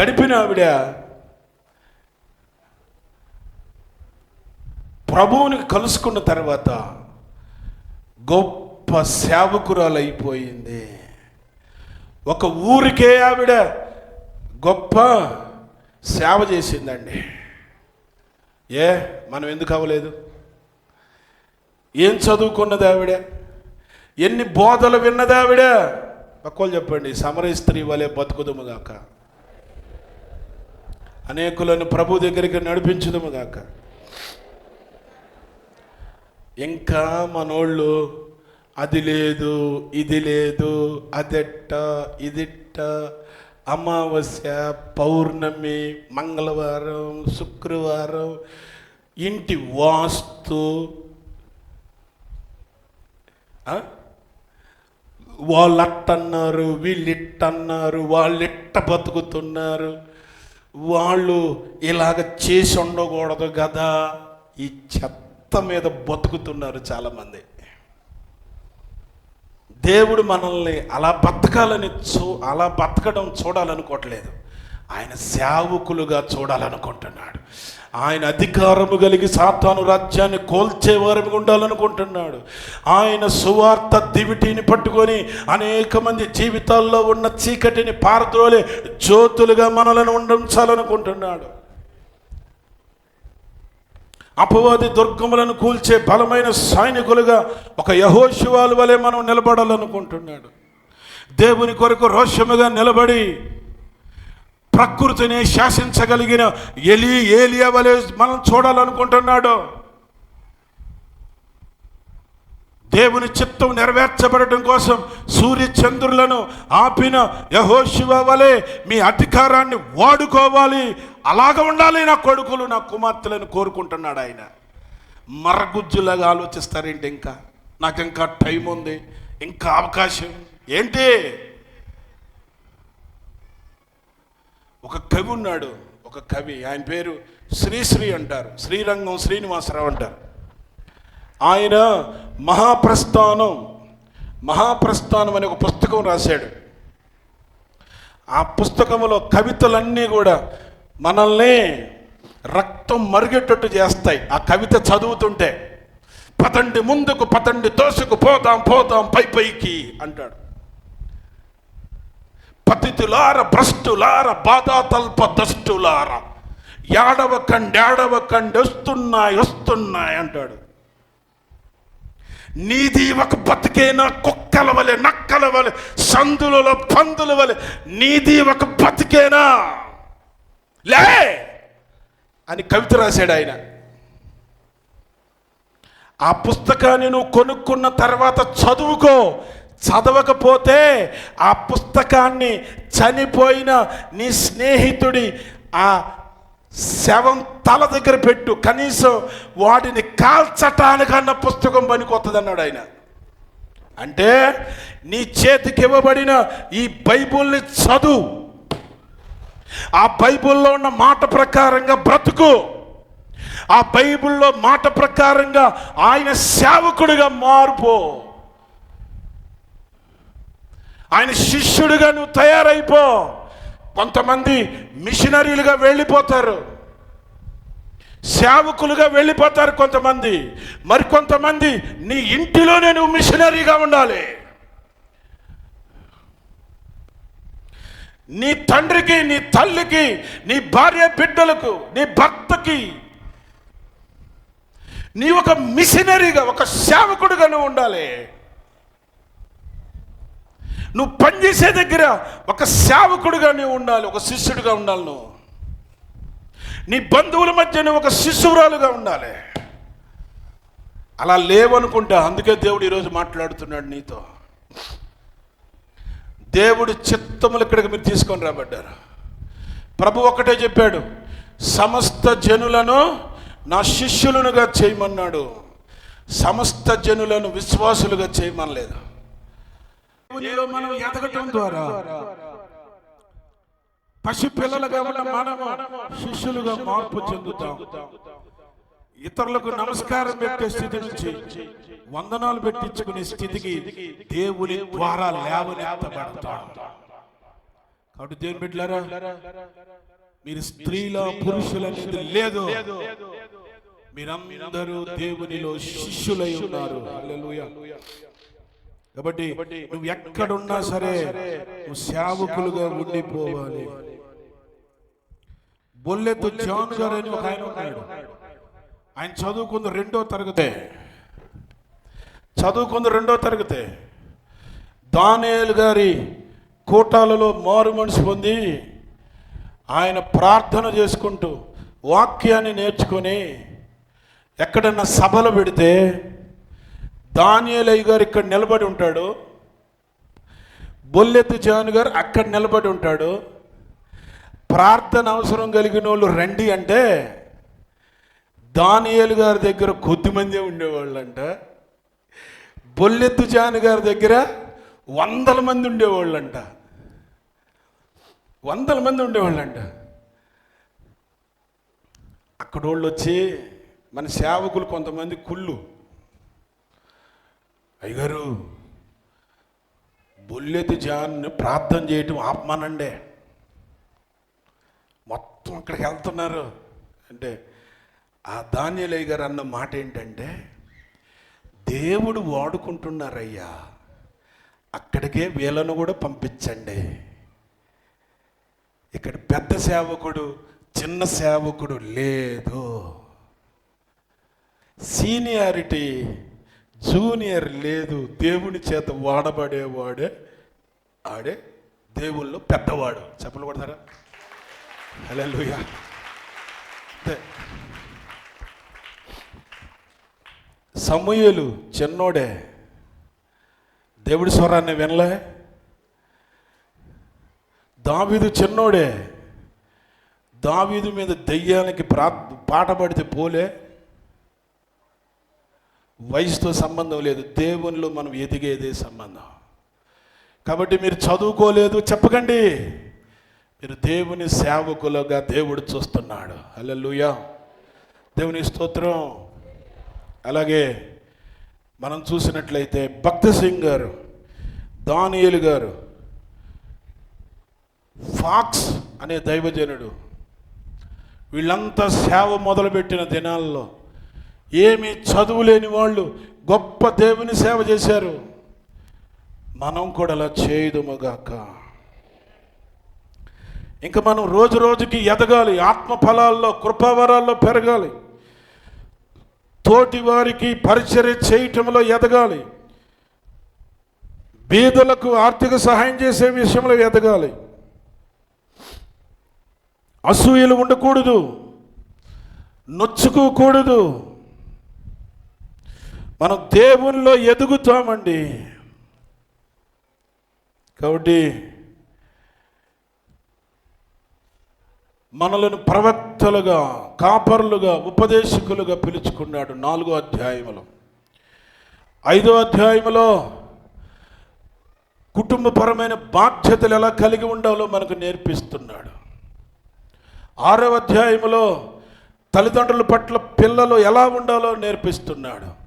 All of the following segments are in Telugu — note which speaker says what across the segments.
Speaker 1: గడిపిన ఆవిడ ప్రభువుని కలుసుకున్న తర్వాత గొప్ప సేవకురాలు అయిపోయింది ఒక ఊరికే ఆవిడ గొప్ప సేవ చేసిందండి. ఏ మనం ఎందుకు అవ్వలేదు? ఏం చదువుకున్నది ఆవిడ? ఎన్ని బోధలు విన్నది ఆవిడ? ఒక్కళ్ళు చెప్పండి సమర స్త్రీ వలె బతుకుదుము గాక. అనేకులను ప్రభు దగ్గరికి నడిపించదము గాక ఇంకా మనోళ్ళు అది లేదు ఇది లేదు అదెట్ట ఇదిట్ట అమావాస్య పౌర్ణమి మంగళవారం శుక్రవారం ఇంటి వాస్తు ఆ? వాళ్ళట్టన్నారు వీళ్ళిట్టన్నారు వాళ్ళిట్ట బతుకుతున్నారు వాళ్ళు ఇలాగ చేసి ఉండకూడదు కదా ఈ చెత్త మీద బతుకుతున్నారు చాలామంది. దేవుడు మనల్ని అలా బతకాలని చూ అలా బతకడం చూడాలనుకోవట్లేదు. ఆయన సేవకులుగా చూడాలనుకుంటున్నాడు. ఆయన అధికారము కలిగి సాతాను రాజ్యాన్ని కోల్చేవారు ఉండాలనుకుంటున్నాడు. ఆయన సువార్త దివిటిని పట్టుకొని అనేక మంది జీవితాల్లో ఉన్న చీకటిని పారద్రోలే జ్యోతులుగా మనలను ఉండించాలనుకుంటున్నాడు. అపవాది దుర్గములను కూల్చే బలమైన సైనికులుగా ఒక యహోశివాలు వలె మనం నిలబడాలనుకుంటున్నాడు. దేవుని కొరకు రోషముగా నిలబడి ప్రకృతిని శాసించగలిగిన ఎలి ఏలియా వలె మనం చూడాలనుకుంటున్నాడు. దేవుని చిత్తం నెరవేర్చబడటం కోసం సూర్య చంద్రులను ఆపిన యహోశివ వలె మీ అధికారాన్ని వాడుకోవాలి. అలాగ ఉండాలి నా కొడుకులు నా కుమార్తెలను కోరుకుంటున్నాడు ఆయన. మరగుజ్జులాగా ఆలోచిస్తారేంటి ఇంకా? నాకు ఇంకా టైం ఉంది ఇంకా అవకాశం ఏంటి? ఒక కవి ఉన్నాడు ఒక కవి ఆయన పేరు శ్రీశ్రీ అంటారు శ్రీరంగం శ్రీనివాసరావు అంటారు. ఆయన మహాప్రస్థానం మహాప్రస్థానం అనే ఒక పుస్తకం రాశాడు. ఆ పుస్తకంలో కవితలన్నీ కూడా మనల్ని రక్తం మరిగేటట్టు చేస్తాయి. ఆ కవిత చదువుతుంటే పతండి ముందుకు పతండి తోసుకు పోదాం పోదాం పై పైకి అంటాడు. పతితులార భ్రష్టులార బాధాతల్ప దష్టులార. ఏడవ కండి కండి వస్తున్నాయి వస్తున్నాయి అంటాడు. నీది ఒక బతికేనా కుక్కల వలె నక్కల వలె సందులలో పందుల వలె నీది ఒక బతికేనా లే! అని కవిత రాశాడు ఆయన. ఆ పుస్తకాన్ని నువ్వు కొనుక్కున్న తర్వాత చదువుకో. చదవకపోతే ఆ పుస్తకాన్ని చనిపోయిన నీ స్నేహితుడి ఆ శవం తల దగ్గర పెట్టు. కనీసం వాటిని కాల్చటానికన్న పుస్తకం పనికొత్తది అన్నాడు ఆయన. అంటే నీ చేతికి ఇవ్వబడిన ఈ బైబుల్ని చదువు. ఆ బైబుల్లో ఉన్న మాట ప్రకారంగా బ్రతుకు. ఆ బైబుల్లో మాట ప్రకారంగా ఆయన సేవకుడిగా మారిపో. ఆయన శిష్యుడిగా నువ్వు తయారైపో. కొంతమంది మిషనరీలుగా వెళ్ళిపోతారు. సేవకులుగా వెళ్ళిపోతారు కొంతమంది. మరి కొంతమంది నీ ఇంటిలోనే నువ్వు మిషనరీగా ఉండాలి. నీ తండ్రికి నీ తల్లికి నీ భార్య బిడ్డలకు నీ భర్తకి నీ ఒక మిషనరీగా ఒక సేవకుడుగా నువ్వు ఉండాలి. నువ్వు పనిచేసే దగ్గర ఒక సేవకుడుగా నువ్వు ఉండాలి ఒక శిష్యుడిగా ఉండాలి నువ్వు. నీ బంధువుల మధ్య నువ్వు ఒక శిశువురాలుగా ఉండాలి. అలా లేవనుకుంటా అందుకే దేవుడు ఈరోజు మాట్లాడుతున్నాడు నీతో. దేవుడు చిత్తములు ఇక్కడికి మీరు తీసుకొని రాబడ్డారు. ప్రభు ఒకటే చెప్పాడు సమస్త జనులను నా శిష్యులనుగా చేయమన్నాడు. సమస్త జనులను విశ్వాసులుగా చేయమనలేదు. దేవునిలో మనం ఎదగటం ద్వారా పసి పిల్లలుగా ఉన్న మనము శిష్యులుగా మార్పు చెందుతాం. ఇతరులకు నమస్కారం పెట్టే స్థితి నుంచి వందనాలు పెట్టించుకునే స్థితికి దేవుని ద్వారా లేవనెత్తబడతాం. కాబట్టి దేవుని బిడ్డలారా మీరు స్త్రీల పురుషుల లేదు. మీరందరూ దేవునిలో శిష్యులై ఉన్నారు. కాబట్టి నువ్వు ఎక్కడున్నా సరే నువ్వు సేవకులుగా ఉండిపోవాలి. బొల్లెత్తు జాన్ గారు అని ఒక ఆయన ఉన్నాడు. ఆయన చదువుకుంది రెండో తరగతే. చదువుకుంది రెండో తరగతే. దానియేలు గారి కోటాలలో మారు మనసు పొంది ఆయన ప్రార్థన చేసుకుంటూ వాక్యాన్ని నేర్చుకొని ఎక్కడన్నా సభలు పెడితే దానియలయ్య గారు ఇక్కడ నిలబడి ఉంటాడు. బొల్లెత్తు జాను గారు అక్కడ నిలబడి ఉంటాడు. ప్రార్థన అవసరం కలిగిన వాళ్ళు రండి అంటే దానియలు గారి దగ్గర కొద్దిమందే ఉండేవాళ్ళు అంట బొల్లెత్తు జాను గారి దగ్గర వందల మంది ఉండేవాళ్ళంట. వందల మంది ఉండేవాళ్ళు అక్కడ వాళ్ళు వచ్చి మన సేవకులు కొంతమంది కుళ్ళు. అయ్యగారు బొల్లెత్తు జాన్ని ప్రార్థన చేయటం ఆపమానండే. మొత్తం అక్కడికి వెళ్తున్నారు. అంటే ఆ ధాన్యలయ్య గారు అన్న మాట ఏంటంటే దేవుడు వాడుకుంటున్నారయ్యా అక్కడికే వీళ్ళను కూడా పంపించండి. ఇక్కడ పెద్ద సేవకుడు చిన్న సేవకుడు లేదు. సీనియారిటీ జూనియర్ లేదు దేవుని చేత వాడబడేవాడే ఆడే దేవుళ్ళు పెద్దవాడు. చెప్పలు కొడతారా? హల్లెలూయా. అంతే సమూహలు చిన్నోడే. దేవుడి స్వరాన్ని వినలే. దావీదు చిన్నోడే. దావీదు మీద దెయ్యానికి ప్రా పాట పడితే పోలే. వయసుతో సంబంధం లేదు. దేవునిలో మనం ఎదిగేదే సంబంధం. కాబట్టి మీరు చదువుకోలేదు చెప్పకండి. మీరు దేవుని సేవకులుగా దేవుడు చూస్తున్నాడు. హల్లెలూయా. దేవుని స్తోత్రం. అలాగే మనం చూసినట్లయితే భక్త సింగ్ గారు దానియలు గారు ఫాక్స్ అనే దైవజనుడు వీళ్ళంతా సేవ మొదలుపెట్టిన దినాల్లో ఏమి చదువు లేని వాళ్ళు గొప్ప దేవుని సేవ చేశారు. మనం కూడా అలా చేయదుమగాక. ఇంకా మనం రోజు రోజుకి ఎదగాలి ఆత్మ ఫలాల్లో కృపావరాల్లో పెరగాలి. తోటి వారికి పరిచర్య చేయటంలో ఎదగాలి. బీదులకు ఆర్థిక సహాయం చేసే విషయంలో ఎదగాలి. అసూయలు ఉండకూడదు. నొచ్చుకోకూడదు. మనం దేవునిలో ఎదుగుతామండి. కాబట్టి మనలను ప్రవక్తలుగా కాపరులుగా ఉపదేశకులుగా పిలుచుకున్నాడు నాలుగో అధ్యాయములో. ఐదో అధ్యాయములో కుటుంబపరమైన బాధ్యతలు ఎలా కలిగి ఉండాలో మనకు నేర్పిస్తున్నాడు. ఆరో అధ్యాయములో తల్లిదండ్రుల పట్ల పిల్లలు ఎలా ఉండాలో నేర్పిస్తున్నాడు.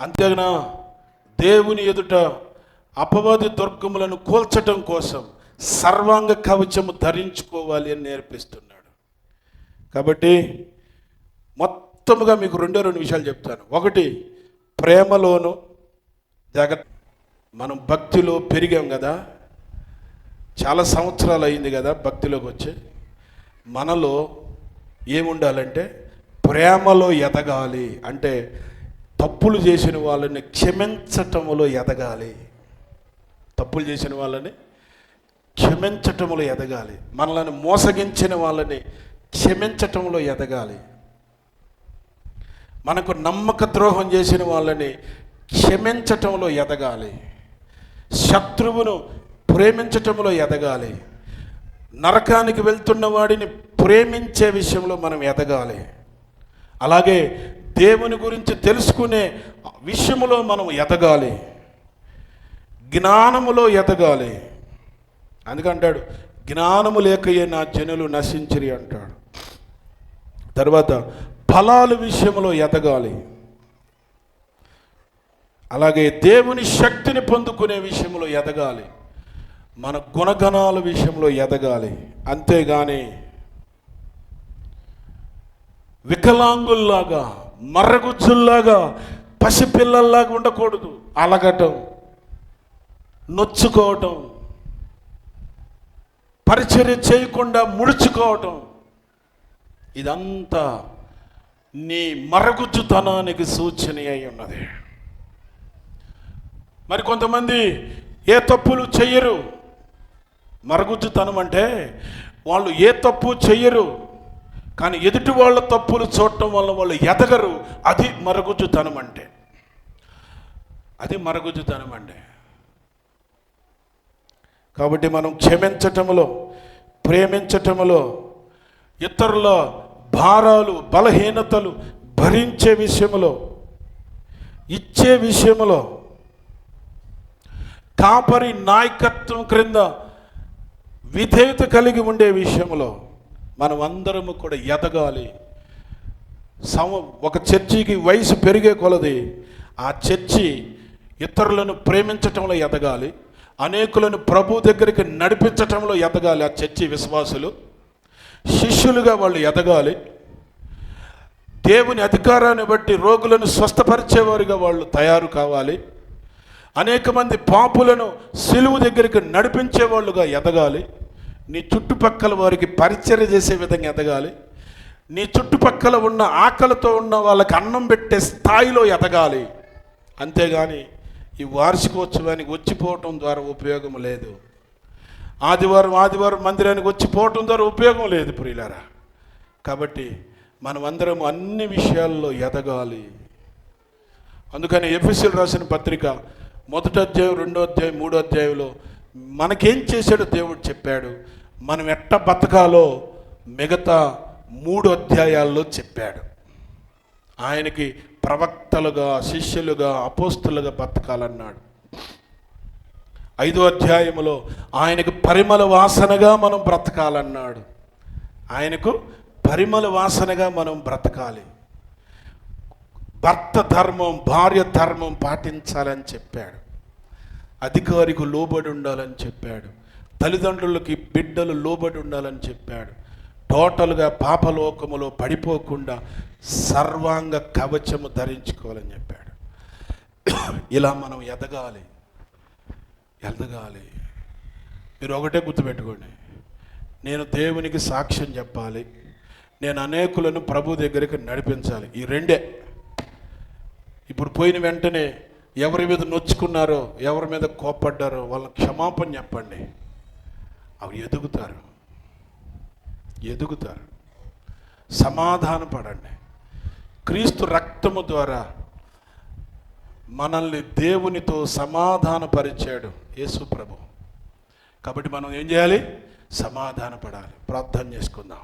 Speaker 1: అంతేగాన దేవుని ఎదుట అపవాది దుర్గములను కూల్చటం కోసం సర్వాంగ కవచము ధరించుకోవాలి అని నేర్పిస్తున్నాడు. కాబట్టి మొత్తముగా మీకు రెండో రెండు విషయాలు చెప్తాను. ఒకటి ప్రేమలోను జాగ్రత్త మనం భక్తిలో పెరిగాం కదా. చాలా సంవత్సరాలు అయింది కదా భక్తిలోకి వచ్చి. మనలో ఏముండాలంటే ప్రేమలో ఎదగాలి అంటే తప్పులు చేసిన వాళ్ళని క్షమించటములో ఎదగాలి. తప్పులు చేసిన వాళ్ళని క్షమించటములో ఎదగాలి. మనల్ని మోసగించిన వాళ్ళని క్షమించటంలో ఎదగాలి. మనకు నమ్మక ద్రోహం చేసిన వాళ్ళని క్షమించటంలో ఎదగాలి. శత్రువును ప్రేమించటంలో ఎదగాలి. నరకానికి వెళ్తున్న వాడిని ప్రేమించే విషయంలో మనం ఎదగాలి. అలాగే దేవుని గురించి తెలుసుకునే విషయంలో మనం ఎదగాలి. జ్ఞానములో ఎదగాలి. అందుకంటాడు జ్ఞానము లేకయే నా జనులు నశించిరి అంటాడు. తర్వాత ఫలాలు విషయంలో ఎదగాలి. అలాగే దేవుని శక్తిని పొందుకునే విషయంలో ఎదగాలి. మన గుణగణాల విషయంలో ఎదగాలి. అంతేగాని వికలాంగుల్లాగా మర్రగుజ్జుల్లాగా పసిపిల్లల్లాగా ఉండకూడదు. అలగటం నొచ్చుకోవటం పరిచర్య చేయకుండా ముడుచుకోవటం ఇదంతా నీ మరగుజ్జుతనానికి సూచన అయి ఉన్నది. మరి కొంతమంది ఏ తప్పులు చెయ్యరు. మరగుజ్జుతనం అంటే వాళ్ళు ఏ తప్పు చెయ్యరు. కానీ ఎదుటి వాళ్ళ తప్పులు చూడటం వల్ల వాళ్ళు ఎదగరు. అది మరగుజ్జుతనం అంటే అది మరగుజ్జుతనం అంటే కాబట్టి మనం క్షమించటములో ప్రేమించటములో ఇతరుల భారాలు బలహీనతలు భరించే విషయంలో ఇచ్చే విషయములో కాపరి నాయకత్వం క్రింద విధేయత కలిగి ఉండే విషయంలో మనం అందరము కూడా ఎదగాలి. సమ ఒక చర్చికి వయసు పెరిగే కొలది ఆ చర్చి ఇతరులను ప్రేమించటంలో ఎదగాలి. అనేకులను ప్రభు దగ్గరికి నడిపించటంలో ఎదగాలి ఆ చర్చి విశ్వాసులు. శిష్యులుగా వాళ్ళు ఎదగాలి. దేవుని అధికారాన్ని బట్టి రోగులను స్వస్థపరిచేవారుగా వాళ్ళు తయారు కావాలి. అనేక మంది పాపులను సిలువు దగ్గరికి నడిపించే వాళ్ళుగా ఎదగాలి. నీ చుట్టుపక్కల వారికి పరిచర్య చేసే విధంగా ఎదగాలి. నీ చుట్టుపక్కల ఉన్న ఆకలితో ఉన్న వాళ్ళకి అన్నం పెట్టే స్థాయిలో ఎదగాలి. అంతేగాని ఈ వార్షికోత్సవానికి వచ్చిపోవటం ద్వారా ఉపయోగం లేదు. ఆదివారం ఆదివారం మందిరానికి వచ్చిపోవటం ద్వారా ఉపయోగం లేదు ప్రియులారా. కాబట్టి మనమందరం అన్ని విషయాల్లో ఎదగాలి. అందుకని ఎఫ్ఎస్ఎల్ రాసిన పత్రిక మొదటి అధ్యాయం రెండో అధ్యాయం మూడో అధ్యాయంలో మనకేం చేశాడో దేవుడు చెప్పాడు. మనం ఎట్ట బతకాలో మిగతా మూడు అధ్యాయాల్లో చెప్పాడు. ఆయనకి ప్రవక్తలుగా శిష్యులుగా అపోస్తులుగా బతకాలన్నాడు. ఐదో అధ్యాయములో ఆయనకు పరిమళ వాసనగా మనం బ్రతకాలన్నాడు. ఆయనకు పరిమళ వాసనగా మనం బ్రతకాలి. భర్త ధర్మం భార్య ధర్మం పాటించాలని చెప్పాడు. అధికారికి లోబడి ఉండాలని చెప్పాడు. తల్లిదండ్రులకి బిడ్డలు లోబడి ఉండాలని చెప్పాడు. టోటల్గా పాపలోకములో పడిపోకుండా సర్వాంగ కవచము ధరించుకోవాలని చెప్పాడు. ఇలా మనం ఎదగాలి. ఎదగాలి. మీరు ఒకటే గుర్తుపెట్టుకోండి. నేను దేవునికి సాక్ష్యం చెప్పాలి. నేను అనేకులను ప్రభు దగ్గరికి నడిపించాలి. ఈ రెండే. ఇప్పుడు పోయిన వెంటనే ఎవరి మీద నొచ్చుకున్నారో ఎవరి మీద కోప్పడ్డారో వాళ్ళ క్షమాపణ చెప్పండి. అవి ఎదుగుతారు. ఎదుగుతారు. సమాధానపడండి క్రీస్తు రక్తము ద్వారా మనల్ని దేవునితో సమాధానపరిచాడు యేసు ప్రభు. కాబట్టి మనం ఏం చేయాలి? సమాధానపడాలి. ప్రార్థన చేసుకుందాం.